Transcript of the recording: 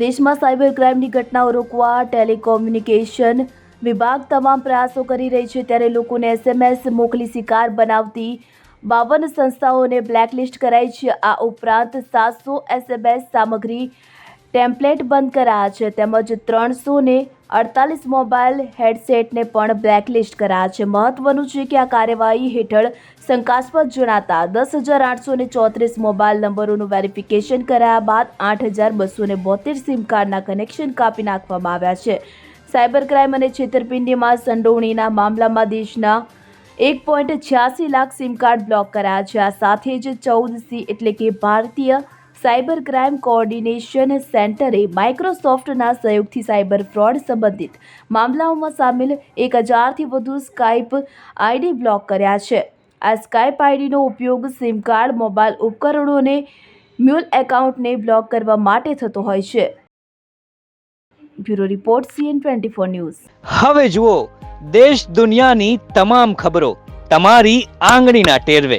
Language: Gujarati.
દેશમાં સાયબર ક્રાઇમની ઘટનાઓ રોકવા, ટેલિકોમ્યુનિકેશન વિભાગ તમામ પ્રયાસો કરી રહી છે. ત્યારે લોકોને એસએમએસ મોકલી શિકાર બનાવતી બાવન સંસ્થાઓને બ્લેકલિસ્ટ કરાઈ છે. આ ઉપરાંત સાતસો એસએમએસ સામગ્રી ટેમ્પલેટ બંધ કરાયા છે. તેમજ ત્રણસોને ને અડતાલીસ મોબાઈલ હેડસેટને પણ બ્લેકલિસ્ટ કરાયા છે. મહત્વનું છે કે આ કાર્યવાહી હેઠળ શંકાસ્પદ જણાતા દસ હજાર આઠસો ને ચોત્રીસ મોબાઈલ નંબરોનું વેરિફિકેશન કરાયા બાદ આઠ હજાર બસો ને બોતેર સિમ કાર્ડના કનેક્શન કાપી નાખવામાં આવ્યા છે. સાયબર ક્રાઇમ અને છેતરપિંડીમાં સંડોવણીના મામલામાં દેશના એક પોઈન્ટ છ્યાસી લાખ સિમ કાર્ડ બ્લોક કરાયા છે. આ સાથે જ ચૌદ સી એટલે કે ભારતીય સાયબર ક્રાઇમ કોઓર્ડિનેશન સેન્ટરે માઇક્રોસોફ્ટના સહયોગથી સાયબર ફ્રોડ સંબંધિત મામલાઓમાં સામેલ એક હજારથી વધુ સ્કાઇપ આઈડી બ્લોક કર્યા છે. આ સ્કાઇપ આઈડીનો ઉપયોગ સિમ કાર્ડ મોબાઈલ ઉપકરણોને મ્યુલ એકાઉન્ટને બ્લોક કરવા માટે થતો હોય છે. Bureau report, CN twenty four news. હવે જુઓ, દેશ દુનિયાની તમામ ખબરો તમારી આંગળીના ટેરવે.